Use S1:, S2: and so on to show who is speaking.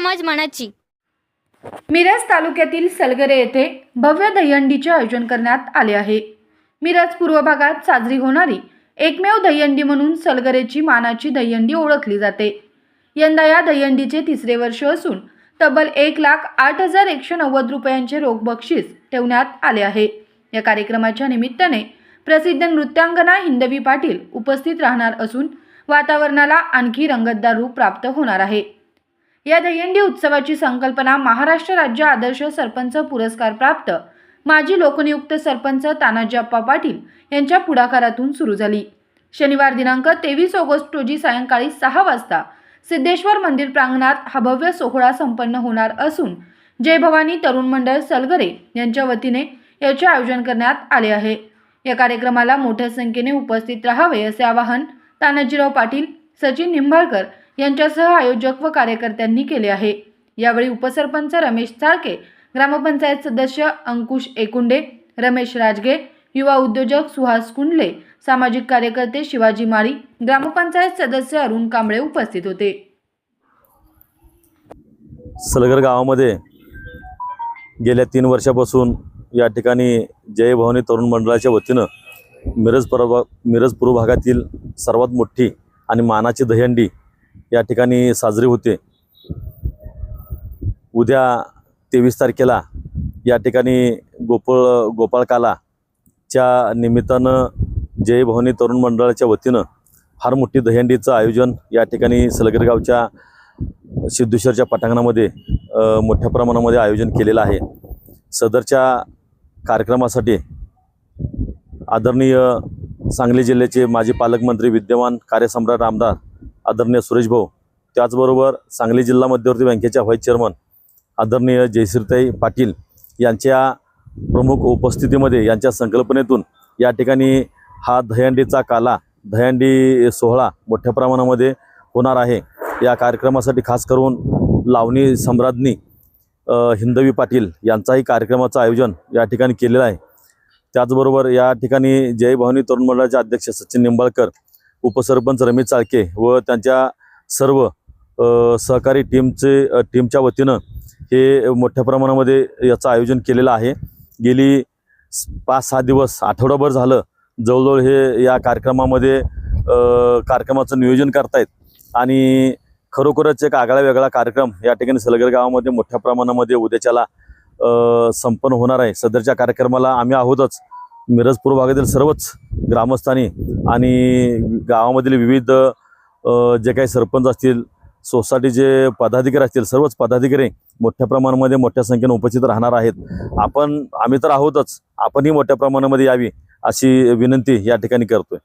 S1: मनाची.
S2: मिरज तालुक्यातील सलगरे येथे भव्य दहीहंडीचे आयोजन करण्यात आले आहे. मिरज पूर्व भागात साजरी होणारी एकमेव दहीहंडी म्हणून सलगरेची मानाची दहीहंडी ओळखली जाते. यंदा या दहीहंडीचे तिसरे वर्ष असून तब्बल एक लाख आठ हजार एकशे नव्वद रुपयांचे रोख बक्षीस ठेवण्यात आले आहे. या कार्यक्रमाच्या निमित्ताने प्रसिद्ध नृत्यांगना हिंदवी पाटील उपस्थित राहणार असून वातावरणाला आणखी रंगतदार रूप प्राप्त होणार आहे. या दहीहंडी उत्सवाची संकल्पना महाराष्ट्र राज्य आदर्श सरपंच पुरस्कार प्राप्त. माजी लोकनियुक्त सरपंच तानाजी अप्पा पाटील यांच्या पुढाकारातून सुरू झाली. शनिवार दिनांक तेवीस ऑगस्ट रोजी सायंकाळी सहा वाजता सिद्धेश्वर मंदिर प्रांगणात हा भव्य सोहळा संपन्न होणार असून जय भवानी तरुण मंडळ सलगरे यांच्या वतीने याचे आयोजन करण्यात आले आहे. या कार्यक्रमाला मोठ्या संख्येने उपस्थित राहावे असे आवाहन तानाजीराव पाटील सचिन निंबाळकर यांच्यासह आयोजक व कार्यकर्त्यांनी केले आहे. यावेळी उपसरपंच रमेश चाळके ग्रामपंचायत सदस्य अंकुश एकुंडे रमेश राजगे युवा उद्योजक सुहास कुंडले सामाजिक कार्यकर्ते शिवाजी माळी ग्रामपंचायत सदस्य अरुण कांबळे उपस्थित होते.
S3: सलगर गावामध्ये गेल्या तीन वर्षापासून या ठिकाणी जयभवानी तरुण मंडळाच्या वतीनं मिरज परभा मिरज पूर्व भागातील सर्वात मोठी आणि मानाची दहीहंडी या ठिकाणी साजरी होते. उद्या तेवीस तारखेला या ठिकाणी गोपाळ गोपाळकालाच्या निमित्तानं जयभवानी तरुण मंडळाच्या वतीनं फार मोठी दहंडीचं आयोजन या ठिकाणी सलगरगावच्या सिद्धेश्वरच्या पटांगणामध्ये मोठ्या प्रमाणामध्ये आयोजन केलेलं आहे. सदरच्या कार्यक्रमासाठी आदरणीय सांगली जिल्ह्याचे माजी पालकमंत्री विद्यमान कार्यसम्राट आमदार आदरणीय सुरेश भाऊ त्याचबरोबर सांगली जिल्हा मध्यवर्ती बँकेच्या व्हाईस चेअरमन आदरणीय जयश्रीताई पाटील यांच्या प्रमुख उपस्थितीमध्ये यांच्या संकल्पनेतून या ठिकाणी हा दहीहंडीचा काला दहीहंडी सोहळा मोठ्या प्रमाणामध्ये होणार आहे. या कार्यक्रमासाठी खास करून लावणी सम्राज्ञी हिंदवी पाटील यांचाही कार्यक्रमाचं आयोजन या ठिकाणी केलेलं आहे. त्याचबरोबर या ठिकाणी जय भवानी तरुण मंडळाचे अध्यक्ष सचिन निंबाळकर उपसरपंच रमेश चाळके व त्यांच्या सर्व सहकारी टीमचे टीमच्या वतीनं हे मोठ्या प्रमाणामध्ये याचं आयोजन केलेलं आहे. गेली पाच सहा दिवस आठवडाभर झालं जवळजवळ हे या कार्यक्रमामध्ये कार्यक्रमाचं नियोजन करतायत. आणि खरोखरच एक आगळा वेगळा कार्यक्रम या ठिकाणी सलगर गावामध्ये मोठ्या प्रमाणामध्ये उद्याच्याला संपन्न होणार आहे. सदरच्या कार्यक्रमाला आम्ही आहोतच. मिरजपूर भागातील सर्वच ग्रामस्थांनी आणि गावामधील विविध जे काही सरपंच असतील सोसायटीचे पदाधिकारी असतील सर्वच पदाधिकारी मोठ्या प्रमाणामध्ये मोठ्या संख्येने उपस्थित राहणार आहेत. आपण आम्ही तर आहोतच. आपणही मोठ्या प्रमाणामध्ये यावी अशी विनंती या ठिकाणी करतोय.